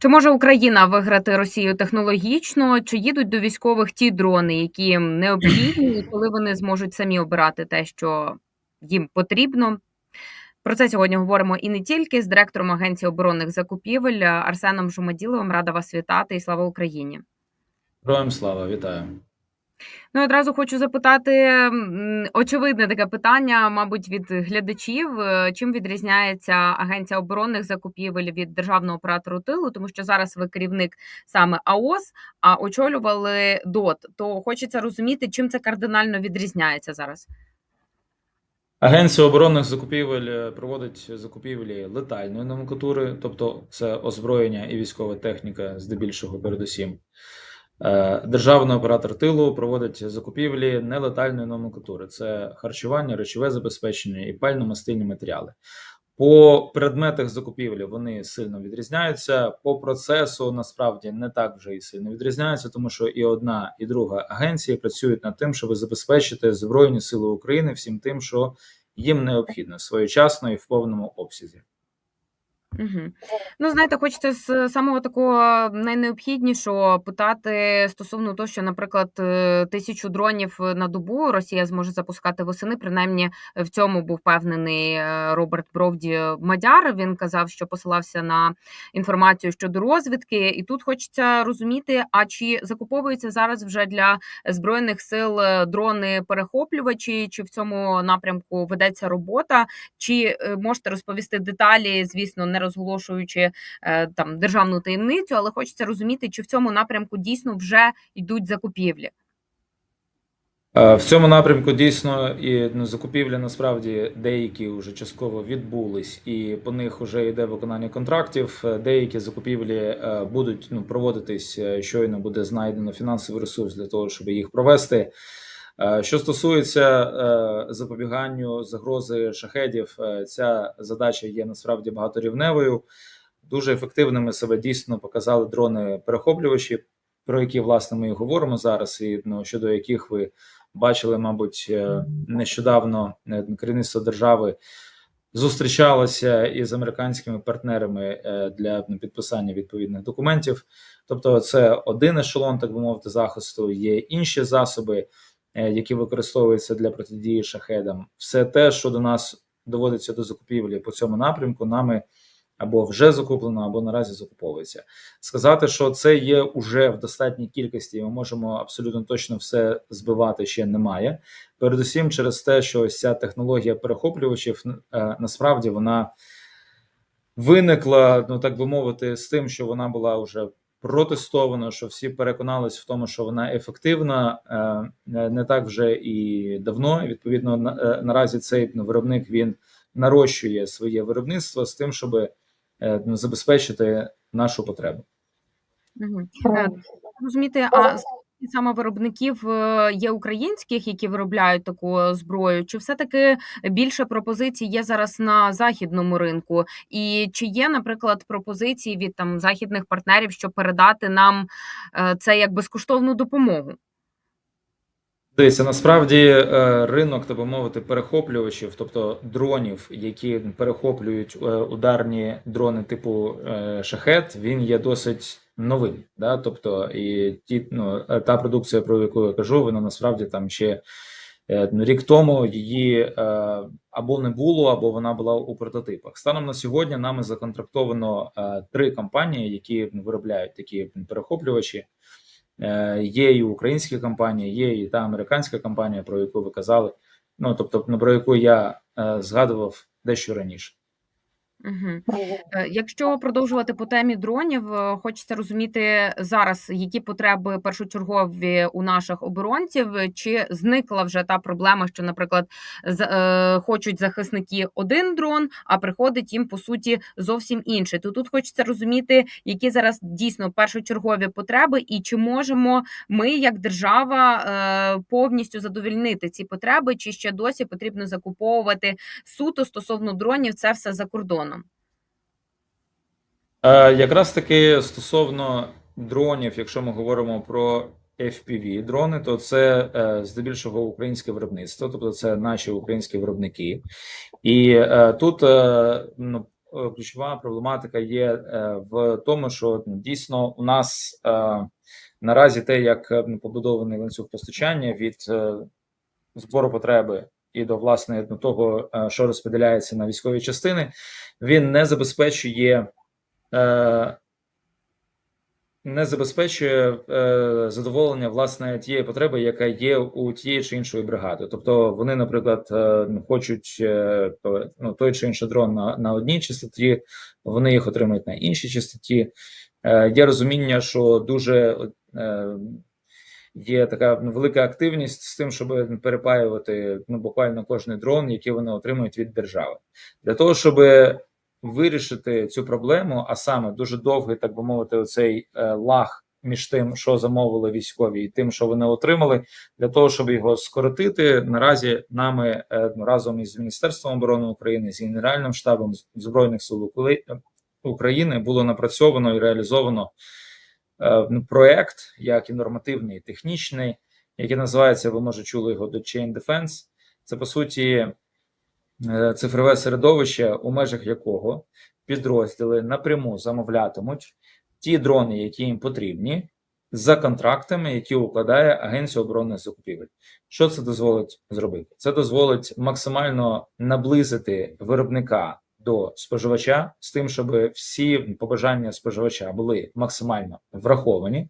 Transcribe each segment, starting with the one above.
Чи може Україна виграти Росію технологічно? Чи їдуть до військових ті дрони, які їм необхідні, і коли вони зможуть самі обирати те, що їм потрібно? Про це сьогодні говоримо і не тільки з директором Агенції оборонних закупівель Арсеном Жумаділовим. Рада вас вітати і слава Україні. Героям слава, вітаю. Ну, одразу хочу запитати очевидне таке питання, мабуть, від глядачів. Е, Чим відрізняється Агенція оборонних закупівель від державного оператору тилу? Тому що зараз ви керівник саме АОС, а очолювали ДОТ. То хочеться розуміти, чим це кардинально відрізняється зараз. Агенція оборонних закупівель е, проводить закупівлі летальної номенклатури, тобто це озброєння і військова техніка, здебільшого, передусім. Е, Державний оператор тилу проводить закупівлі нелетальної номенклатури: це харчування, речове забезпечення і пально-мастильні матеріали. По предметах закупівлі вони сильно відрізняються. По процесу насправді не так вже і сильно відрізняються, тому що і одна, і друга агенції працюють над тим, щоб забезпечити Збройні Сили України всім тим, що їм необхідно своєчасно і в повному обсязі. Угу. Ну, знаєте, хочеться з самого такого найнеобхіднішого питати стосовно того, що, наприклад, е, тисячу дронів на добу Росія зможе запускати восени. Принаймні в цьому був впевнений е, Роберт Бровді Мадяр. Він казав, що посилався на інформацію щодо розвідки, і тут хочеться розуміти, а чи закуповуються зараз вже для збройних сил е, дрони перехоплювачі, чи в цьому напрямку ведеться робота? Чи е, можете розповісти деталі, звісно, не розголошуючи е, там державну таємницю, але хочеться розуміти, чи в цьому напрямку дійсно вже йдуть закупівлі. Е, В цьому напрямку дійсно і ну, закупівлі насправді деякі вже частково відбулись, і по них вже йде виконання контрактів. Е, Деякі закупівлі будуть ну, проводитись щойно буде знайдено фінансовий ресурс для того, щоб їх провести. Е, Що стосується е, запобіганню загрози шахедів, е, ця задача є насправді багаторівневою. Дуже ефективними себе дійсно показали дрони-перехоплювачі, про які власне ми і говоримо зараз, і ну, щодо яких ви бачили, мабуть, нещодавно керівництво держави зустрічалося із американськими партнерами для ну, підписання відповідних документів. Тобто, це один ешелон, так би мовити, захисту. Є інші засоби, які використовуються для протидії шахедам. Все те, що до нас доводиться до закупівлі по цьому напрямку, нами або вже закуплено, або наразі закуповується. Сказати, що це є уже в достатній кількості, і ми можемо абсолютно точно все збивати ще немає. Передусім, через те, що ось ця технологія перехоплювачів е, насправді вона виникла, ну так би мовити, з тим, що вона була вже протестована, що всі переконались в тому, що вона ефективна е, не так вже і давно. Відповідно, на, е, наразі цей ну, виробник він нарощує своє виробництво з тим, щоб е, ну, забезпечити нашу потребу. Розумієте, а саме виробників е, є українських, які виробляють таку зброю, чи все-таки більше пропозицій є зараз на західному ринку? І чи є, наприклад, пропозиції від там західних партнерів, щоб передати нам е, це як безкоштовну допомогу? Дивіться, насправді е, ринок, так би мовити, перехоплювачів, тобто дронів, які перехоплюють е, ударні дрони типу е, шахет, він є досить новим. Да? Тобто, і ті, ну, та продукція, про яку я кажу, вона насправді там ще ну, рік тому її або не було, або вона була у прототипах. Станом на сьогодні нами законтрактовано три компанії, які виробляють такі перехоплювачі. Е, є і українські компанії, є і та американська компанія, про яку ви казали. Ну тобто, ну, про яку я е, згадував дещо раніше. Угу. Якщо продовжувати по темі дронів, е, хочеться розуміти зараз, які потреби першочергові у наших оборонців, чи зникла вже та проблема, що, наприклад, е, хочуть захисники один дрон, а приходить їм по суті зовсім інший. То тут хочеться розуміти, які зараз дійсно першочергові потреби, і чи можемо ми, як держава, повністю задовільнити ці потреби, чи ще досі потрібно закуповувати суто стосовно дронів, це все за кордоном. Е, якраз таки стосовно дронів, якщо ми говоримо про FPV дрони, то це е, здебільшого українське виробництво, тобто це наші українські виробники, і е, тут ну, ключова проблематика є в тому, що ну, дійсно у нас наразі те, як ну, побудований ланцюг постачання від збору потреби і до власне ну, того, що розподіляється на військові частини, він не забезпечує. Е, не забезпечує е, задоволення власне тієї потреби, яка є у тієї чи іншої бригади. Тобто вони, наприклад, е, хочуть ну, той чи інший дрон на, на одній частоті, вони їх отримують на іншій частоті. Є розуміння, що дуже є така ну, велика активність з тим, щоб перепаювати ну, буквально кожний дрон, який вони отримують від держави. Для того, щоб вирішити цю проблему, а саме дуже довгий, так би мовити, оцей е, лаг між тим, що замовили військові, і тим, що вони отримали, для того, щоб його скоротити, наразі нами е, ну, разом із Міністерством оборони України, з Генеральним штабом Збройних сил України було напрацьовано і реалізовано е, ну, проект, як і нормативний, і технічний, який називається, ви може чули його до Chain Defense. Це по суті цифрове середовище, у межах якого підрозділи напряму замовлятимуть ті дрони, які їм потрібні, за контрактами, які укладає Агенція оборонних закупівель. Що це дозволить зробити? Це дозволить максимально наблизити виробника до споживача з тим, щоб всі побажання споживача були максимально враховані,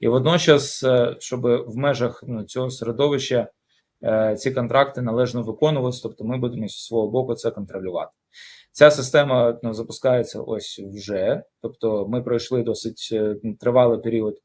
і водночас, е, щоб в межах ну, цього середовища е, ці контракти належно виконувалися, тобто ми будемо зі свого боку це контролювати. Ця система ну, запускається ось вже, тобто ми пройшли досить е, тривалий період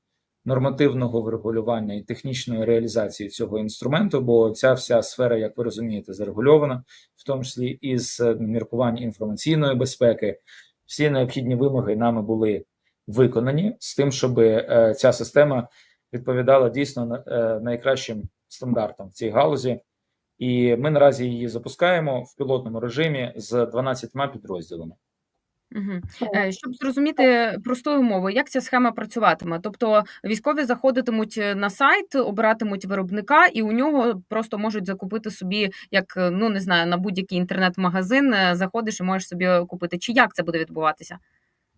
нормативного врегулювання і технічної реалізації цього інструменту, бо ця вся сфера, як ви розумієте, зарегульована, в тому числі із е, міркувань інформаційної безпеки. Всі необхідні вимоги нами були виконані з тим, щоб е, ця система відповідала дійсно е, найкращим стандартам в цій галузі. І ми наразі її запускаємо в пілотному режимі з 12 підрозділами. Е, Щоб зрозуміти простою мовою, як ця схема працюватиме. Тобто військові заходитимуть е, на сайт, обиратимуть виробника, і у нього просто можуть закупити собі, як е, ну не знаю, на будь-який інтернет-магазин заходиш і можеш собі купити. Чи як це буде відбуватися?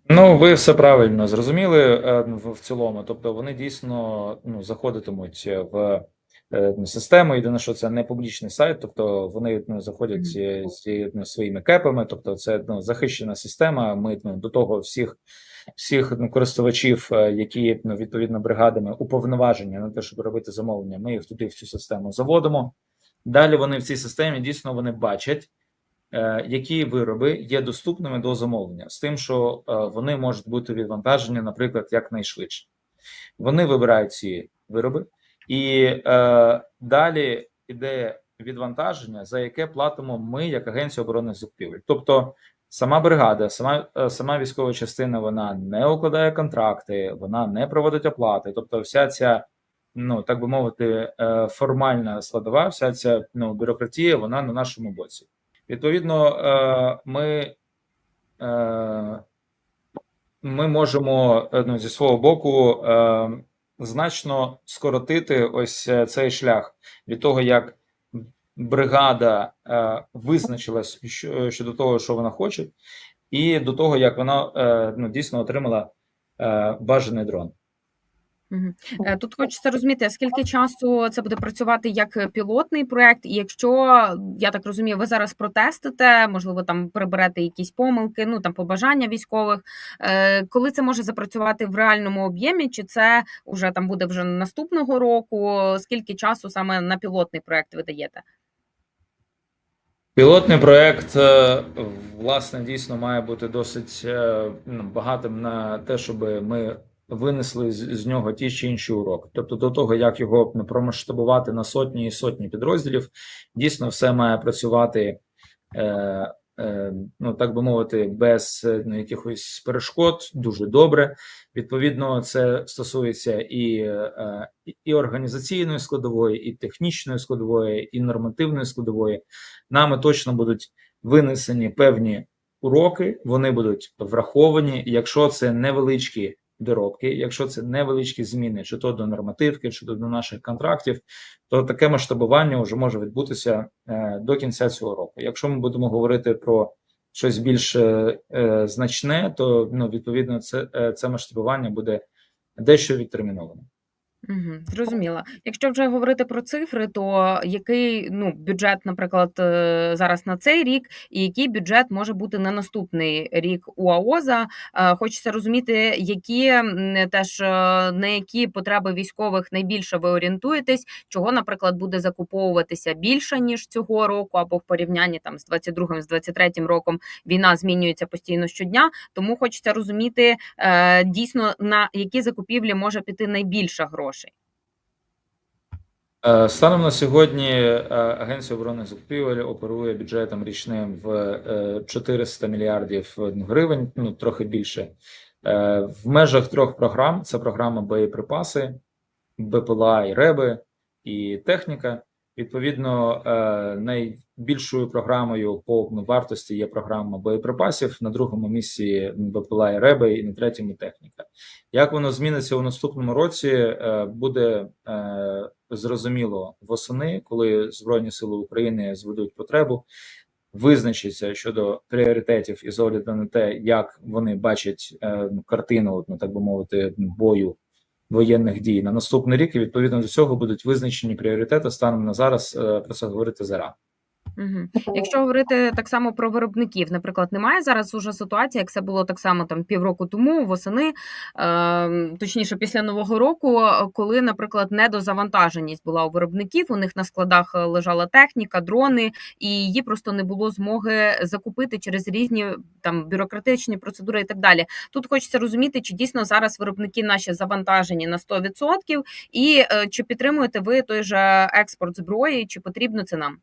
Ну, ви все правильно зрозуміли в, в цілому. Тобто вони дійсно ну, заходитимуть в е, ну, систему. Єдине, що це не публічний сайт, тобто вони ну, заходять зі ну, своїми кепами, тобто це ну, захищена система. Ми ну, до того всіх. Всіх ну, користувачів, е, які ну, відповідно бригадами уповноважені на те, щоб робити замовлення, ми їх туди в цю систему заводимо. Далі вони в цій системі дійсно вони бачать, е, які вироби є доступними до замовлення, з тим, що вони можуть бути відвантажені, наприклад, якнайшвидше. Вони вибирають ці вироби, і е, далі йде відвантаження, за яке платимо ми, як Агенція оборонних закупівель. Тобто, сама бригада, сама, е, сама військова частина, вона не укладає контракти, вона не проводить оплати. Тобто, вся ця, ну так би мовити, е, формальна складова, вся ця ну, бюрократія, вона на нашому боці. Відповідно, е, ми, е, ми можемо е, ну, зі свого боку е, значно скоротити ось е, цей шлях від того, як бригада е, визначилась щодо того, що вона хоче, і до того, як вона е, ну, дійсно отримала е, бажаний дрон. Е, Тут хочеться розуміти, скільки часу це буде працювати як пілотний проект, і якщо я так розумію, ви зараз протестите, можливо, там приберете якісь помилки, ну там побажання військових. е, Коли це може запрацювати в реальному об'ємі, чи це вже там буде вже наступного року? Скільки часу саме на пілотний проект ви даєте? Пілотний проект, е, власне, дійсно має бути досить ну, багатим на те, щоб ми винесли з, з нього ті чи інші уроки. Тобто, до того, як його промасштабувати на сотні і сотні підрозділів, дійсно все має працювати, е, е, ну так би мовити, без е, ну, якихось перешкод, дуже добре. Відповідно, це стосується е, і- і організаційної складової, і технічної складової, і нормативної складової нами точно будуть винесені певні уроки, вони будуть враховані. Якщо це невеличкі доробки, якщо це невеличкі зміни, чи то до нормативки, чи то до наших контрактів, то таке масштабування вже може відбутися е, до кінця цього року. Якщо ми будемо говорити про щось більш е, е, значне, то ну, відповідно це, це масштабування буде дещо відтерміновано. Угу, зрозуміла. Якщо вже говорити про цифри, то який ну бюджет, наприклад, е, зараз на цей рік, і який бюджет може бути на наступний рік у АОЗа? Е, Хочеться розуміти, які теж е, на які потреби військових найбільше ви орієнтуєтесь, чого, наприклад, буде закуповуватися більше ніж цього року, або в порівнянні там з 22-м, з 23-м роком війна змінюється постійно щодня. Тому хочеться розуміти е, дійсно на які закупівлі може піти найбільше грошей. Е, Станом на сьогодні е, Агенція оборонних закупівель оперує бюджетом річним в е, 400 мільярдів гривень, ну трохи більше. Е, В межах трьох програм: це програма боєприпаси, БПЛА і РЕБи і техніка. Відповідно, е, найбільшою програмою по вартості є програма боєприпасів, на другому місці БПЛА і РЕБи, і на третьому техніка. Як воно зміниться у наступному році, е, буде е, зрозуміло восени, коли Збройні Сили України зведуть потребу, визначиться щодо пріоритетів і з огляду на те, як вони бачать картину, ну так би мовити, бою воєнних дій на наступний рік, і відповідно до цього будуть визначені пріоритети станом на зараз. е, Про це говорити зарано. Угу. Якщо говорити так само про виробників, наприклад, немає зараз уже ситуації, як це було так само там півроку тому, восени, е, точніше, після нового року, коли, наприклад, недозавантаженість була у виробників, у них на складах е, лежала техніка, дрони, і її просто не було змоги закупити через різні там бюрократичні процедури і так далі. Тут хочеться розуміти, чи дійсно зараз виробники наші завантажені на 100%, і е, чи підтримуєте ви той же експорт зброї, чи потрібно це нам?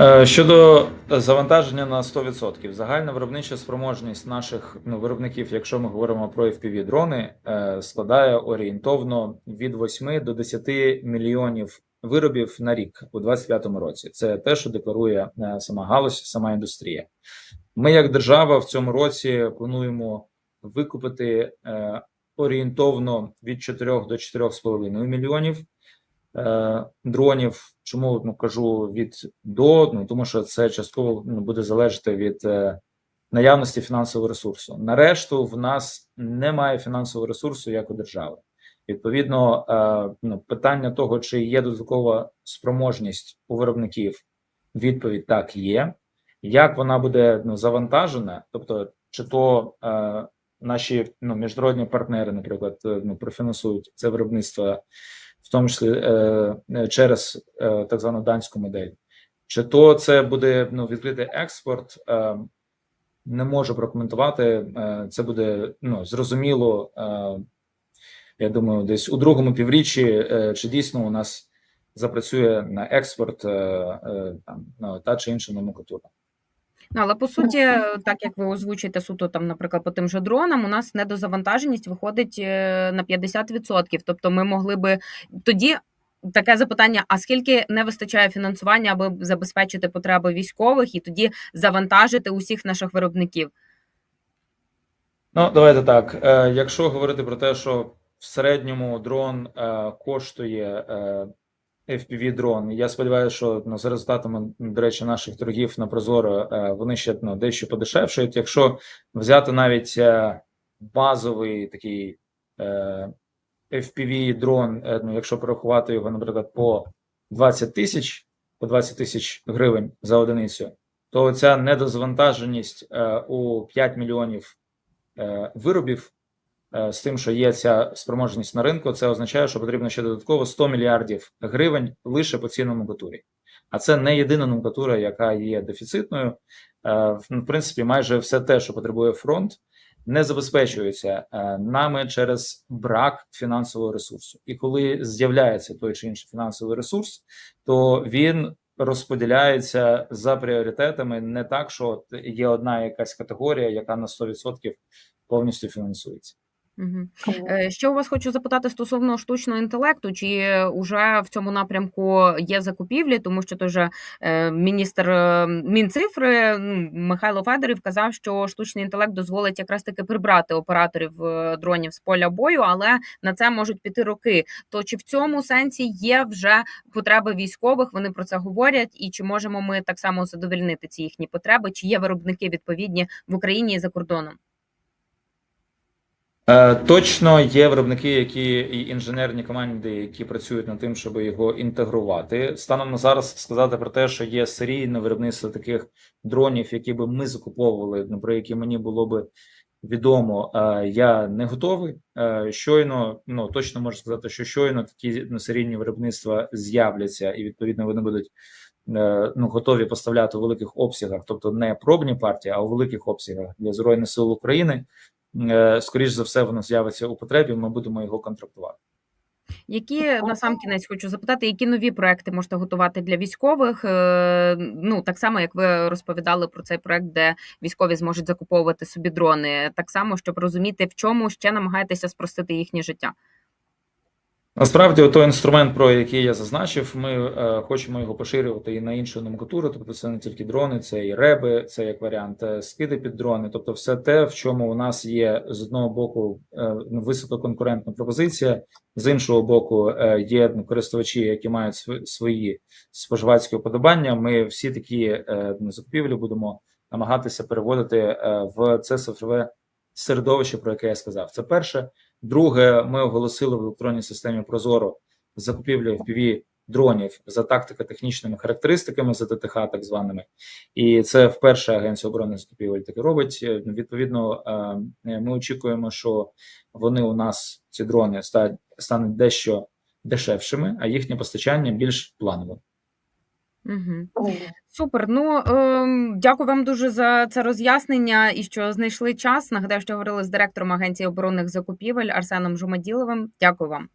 Е, Щодо завантаження на 100%, загальна виробнича спроможність наших ну, виробників, якщо ми говоримо про fpv дрони, е, складає орієнтовно від 8 до 10 мільйонів виробів на рік у 2025 році. Це те, що декларує е, сама галузь, сама індустрія. Ми, як держава, в цьому році плануємо викупити орієнтовно від 4 до 4,5 мільйонів дронів. Чому ну, кажу від до? Ну тому що це частково ну, буде залежати від е, наявності фінансового ресурсу. Нарешту в нас немає фінансового ресурсу як у держави. Відповідно, е, ну, питання того, чи є додаткова спроможність у виробників, відповідь так є. Як вона буде ну, завантажена, тобто, чи то е, наші ну, міжнародні партнери, наприклад, е, ну, профінансують це виробництво в тому числі е, е, через е, так звану данську модель. Чи то це буде ну, відкритий експорт? Не можу прокоментувати. Це буде ну, зрозуміло. Я думаю, десь у другому півріччі, чи дійсно у нас запрацює на експорт там, ну, та чи інша номенклатура. Ну, але по суті, так як ви озвучуєте суто там, наприклад, по тим же дронам, у нас недозавантаженість виходить е, на 50%. Тобто, ми могли би тоді. Таке запитання: а скільки не вистачає фінансування, аби забезпечити потреби військових і тоді завантажити усіх наших виробників? Ну, давайте так. Е, Якщо говорити про те, що в середньому дрон е, коштує е, FPV дрон. Я сподіваюся, що ну, за результатами, до речі, наших торгів на Прозоро е, вони ще ну, дещо подешевшають. Якщо взяти навіть е, базовий такий е, FPV дрон, ну, якщо порахувати його, наприклад, по 20 тисяч, по 20 тисяч гривень за одиницю, то ця недозвантаженість у 5 мільйонів виробів з тим, що є ця спроможність на ринку, це означає, що потрібно ще додатково 100 мільярдів гривень лише по цій номенклатурі. А це не єдина номенклатура, яка є дефіцитною. Е, В в принципі, майже все те, що потребує фронт, не забезпечується е, нами через брак фінансового ресурсу. І коли з'являється той чи інший фінансовий ресурс, то він розподіляється за пріоритетами не так, що є одна якась категорія, яка на 100% повністю фінансується. Е, ще у вас хочу запитати стосовно штучного інтелекту, чи уже в цьому напрямку є закупівлі, тому що же е, міністр е, Мінцифри Михайло Федорів казав, що штучний інтелект дозволить якраз таки прибрати операторів дронів з поля бою, але на це можуть піти роки. То чи в цьому сенсі є вже потреби військових? Вони про це говорять, і чи можемо ми так само задовольнити ці їхні потреби? Чи є виробники відповідні в Україні і за кордоном? Е, Точно є виробники, які і інженерні команди, які працюють над тим, щоб його інтегрувати. Станом на зараз сказати про те, що є серійне виробництво таких дронів, які би ми закуповували, ну, про які мені було би відомо, е, я не готовий. Е, Щойно, ну точно можу сказати, що щойно такі ну, серійні виробництва з'являться, і відповідно вони будуть ну, готові поставляти у великих обсягах, тобто не пробні партії, а у великих обсягах для Збройних сил України. Е, скоріш за все, воно з'явиться у потребі. Ми будемо його контрактувати. Які на сам кінець хочу запитати, які нові проекти можете готувати для військових? Е, Ну так само, як ви розповідали про цей проект, де військові зможуть закуповувати собі дрони, так само, щоб розуміти, в чому ще намагаєтеся спростити їхнє життя. Насправді, той інструмент, про який я зазначив, ми е, хочемо його поширювати і на іншу номенклатуру. Тобто, це не тільки дрони, це і реби, це як варіант е, скиди під дрони. Тобто, все те, в чому у нас є з одного боку е, висококонкурентна пропозиція, з іншого боку, е, є користувачі, які мають свої споживацькі уподобання. Ми всі такі е, закупівлі будемо намагатися переводити е, в це цифрове середовище, про яке я сказав. Це перше. Друге, ми оголосили в електронній системі Прозоро закупівлю FPV дронів за тактико-технічними характеристиками, за ТТХ так званими, і це вперше Агенція оборонних закупівель таке робить. Е, Відповідно, е, ми очікуємо, що вони у нас ці дрони ста- стануть дещо дешевшими, а їхнє постачання більш плановим. Угу. Супер. Ну е, дякую вам дуже за це роз'яснення і що знайшли час. Нагадаю, що говорили з директором Агенції оборонних закупівель Арсеном Жумаділовим. Дякую вам.